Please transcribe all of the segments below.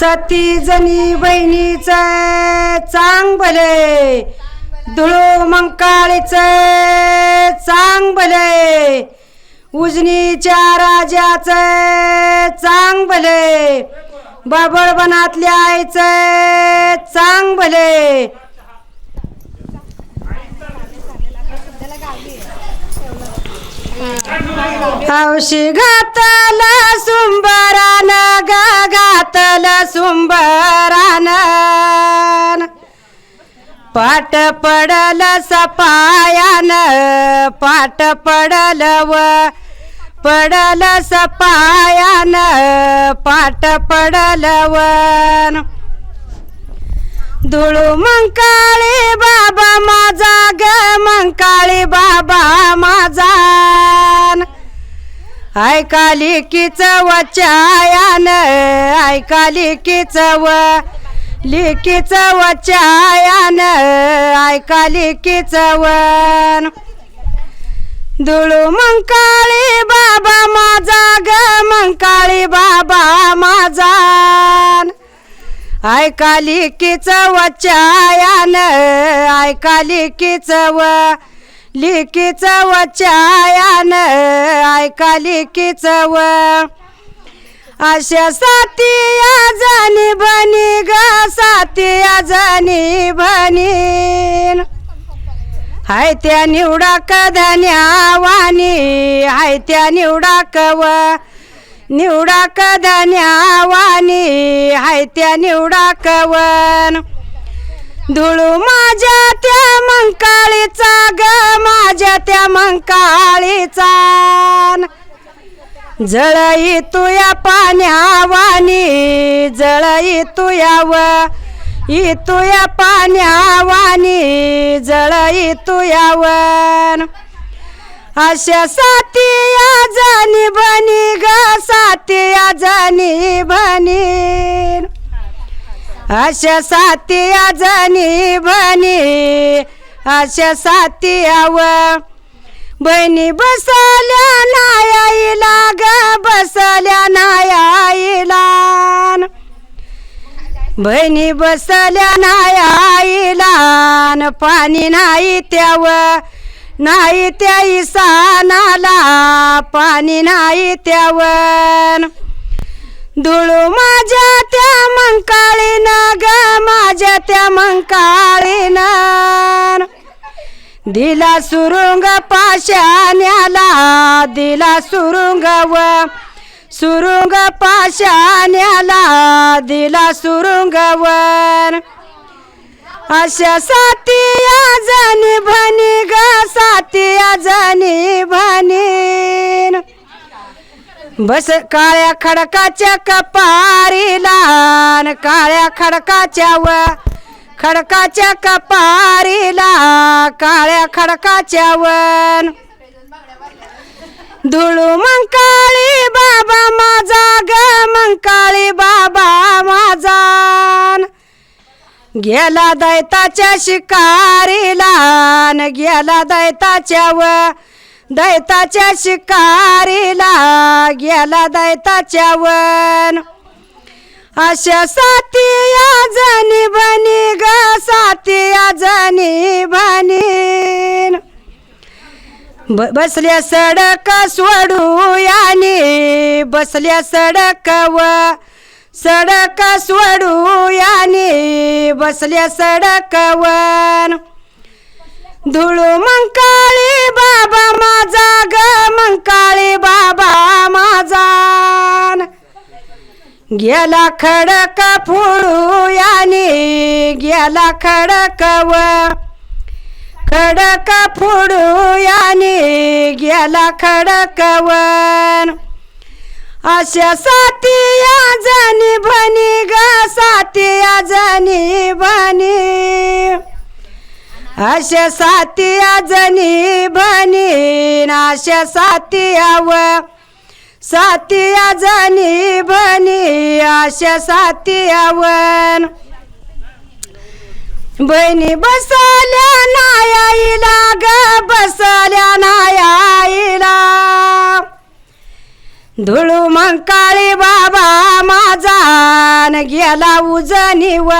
सती जणी बहिणीच चांग भले. धुळू मंकाळीच चांग भले. उजनीच्या राजाच चांग भले. बाबळवनातल्या आईच चांग भले. हौशी घातल सुंबरान ग घातला सुंबरान. पाट पडल सपायान पाट पडल व पडल सपायान पाट पडल वन. धुळू मंकाळी बाबा माझा ग मंकाळी बाबा माझा. ऐकाली लिकीच वचायान ऐकाली लिकीच व लिकीच वचायान ऐकाली लिकीच वन धुळू मंकाळी बाबा माझा ग मंकाळी बाबा माझा. ऐकाली किच वचायान ऐकाली किच व लिकीच वचायान ऐकाली किच व अशा सातिया जणी बनी ग सातिया जणी बनी. हाय त्या निवडा कधन्यावानी हाय त्या निवडा कव. निवडा कधन्यावानी हाय त्या निवडा कवन. धुळू माझ्या त्या मंकाळीचा ग माझ्या त्या मंकाळीचा. जळई तुया पाण्यावानी जळई तुया व इतुया पाण्यावानी जळई तुयावन अशा सातिया जणी बनी ग सातिया जणी बनी. अशा सातिया जणी बनी अशा सातियाव बहिणी बसल्या नायाईला ग बसल्या नायाईला. बहिणी बसल्या नाही पाणी नाही त्यावं. नाही त्या इसानाला पाणी नाही त्यावर. धुळू माझ्या त्या मंकाळीन ग माझ्या त्या मंकाळीन. दिला सुरुंग पाशाण्याला दिला सुरुंग व सुरुंग पाशाण्याला दिला सुरुंगवर. अशा सातिया जणी भनी ग साथी जणी भनी. बस काळ्या खडकाच्या कपारी लहान काळ्या खडकाच्या व खडकाच्या कपारीला काळ्या खडकाच्या वन. धुळू मंकाळी बाबा माझा ग मंकाळी बाबा माझा. गेला दैताच्या शिकारीला न गेला दैताच्या व दैताच्या शिकारीला गेला दैताच्या वन अशा सातिया जनी बनी ग सातिया जनी बनी. ब- बसल्या सडक सोडू यानी बसल्या सडक व सडक सोडू याने बसल्या सडकवन धुळू मंकाळी बाबा माझा ग मंकाळी बाबा माझा. गेला खडक फुळू याने गेला खडक व खडक फुडू याने गेला खडकवन अशा सातिया आजनी भनी ग सातिया आजनी भनी अशा सातिया आजनी भनी अशा सातिया व सातिया आजनी भनी अशा सातिया वन बहिणी बसल्या नायाईला ग बसल्या नायाईला. धुळू मंकाळी बाबा माझा गेला उजनी व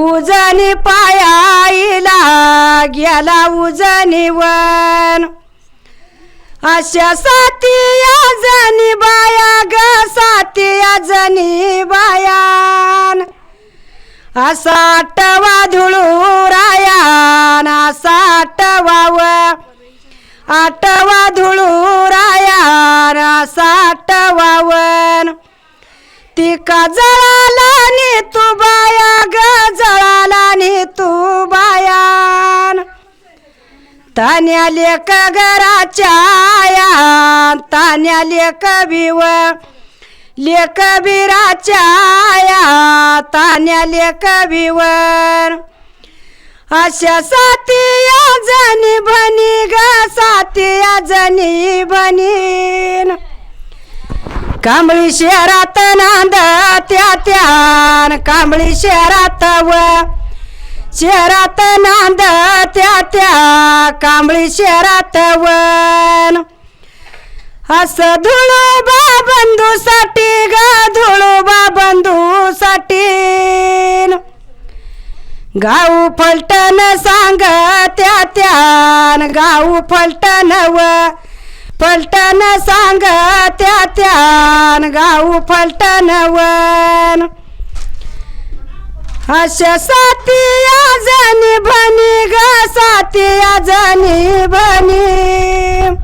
उजनी पायाईला गेला उजनीवन अशा सातिया जनी बाया ग सातिया जनी बायान असा आटवा धुळू रायान असा व. आटवा धुळू राया ती का जळाला नि तू बाया ग जळाला नि तू बायान तान्या लेक घराच्या आया तान्या लेक बिव लेक बिराच्या आया तान्या लेक बिवर अशा सातिया जनी भनी ग सातिया जनी भनीन कांबळी शहरात नांदा त्या त्यान कांबळी शहरात व शहरात नांद त्या त्या कांबळी शहरात वन अस धुळोबा बंधूसाठी ग धुळोबा बंधूसाठी. गाऊ फलटण सांग त्या त्यान गाऊ फलटण व फलटण सांग त्या त्यान गाऊ फलटण वन. अश सातिया जनी भनी ग सातिया जनी भनी.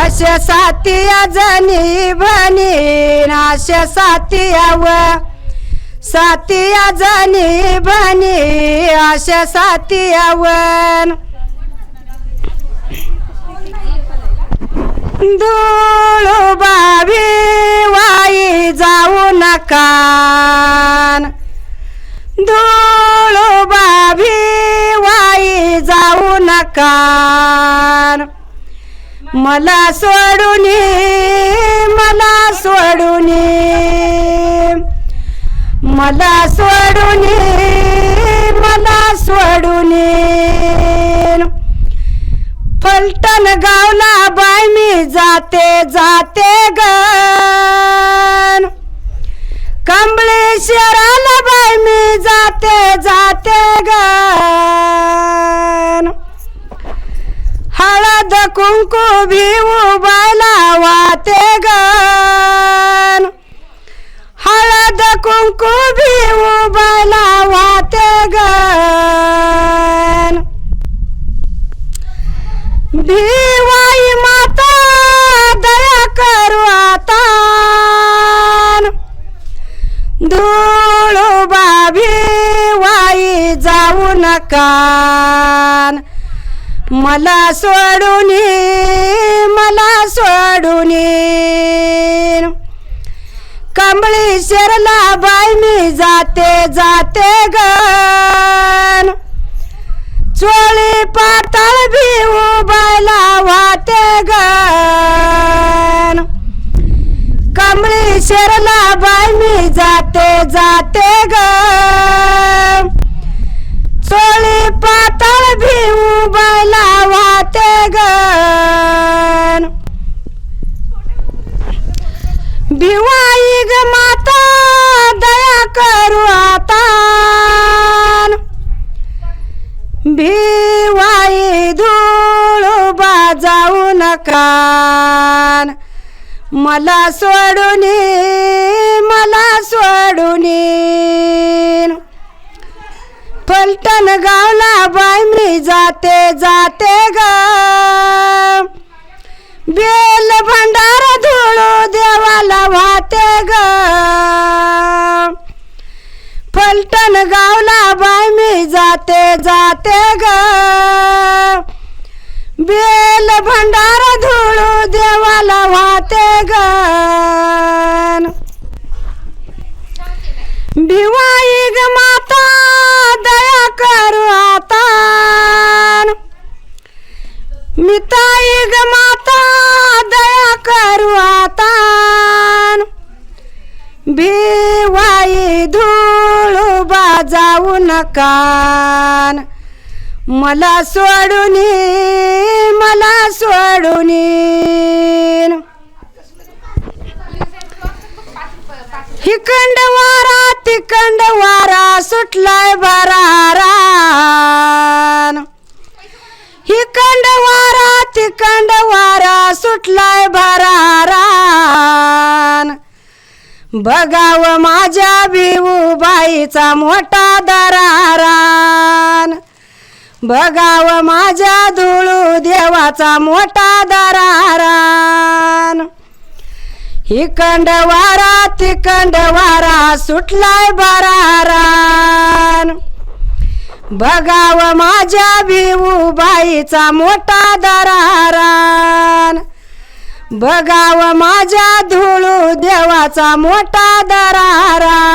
अश सातिया जनी भनी अश सातिया व सातिया जनी भनी अश सातिया वन बाबी वाई जाऊ नका. धुळू बाभी वाई जाऊ नका. मला सोडून मला सोडून मला सोडून मला सोडून फलटण गा मी जाते जाते गण. शहराला बाई मी जाते जाते गण. हळद कुंकू भिवू बायला वाते गण. हळद कुंकू भिवू बायला कान. मला सोडून मला सोडून कमळी शेरला बाय मी जाते जाते गण. चोळी पाताळ भी उभायला वाते गण. कमळी शेरला बाय मी जाते जाते ग जाऊ नका. मला सोडून मला सोडून फलटण गावला बाय मी जाते जाते ग. बेल भंडार धुळू देवाला वाहते ग. फलटण गावला बाय मी जाते जाते ग. काल भंडार धुळू देवाला वाते ग भिवाई ग माता दया करू आता मिताई ग माता दया करू आता भिवाई धूळू बाजाऊ नका मला सोडून मला सोडून हिकंड वारा तिकंड वारा सुटलाय भरारान हिकंड वारा तिकंड वारा सुटलाय भरारान बघाव माझ्या भिवूबाईचा मोठा दरारान बघाव माझ्या धुळू देवाचा मोठा दरारान हिकंड वारा तिकंड वारा सुटलाय बरारान बघाव माझ्या भिवूबाईचा मोठा दरारान बघाव माझ्या धुळू देवाचा मोठा दरारान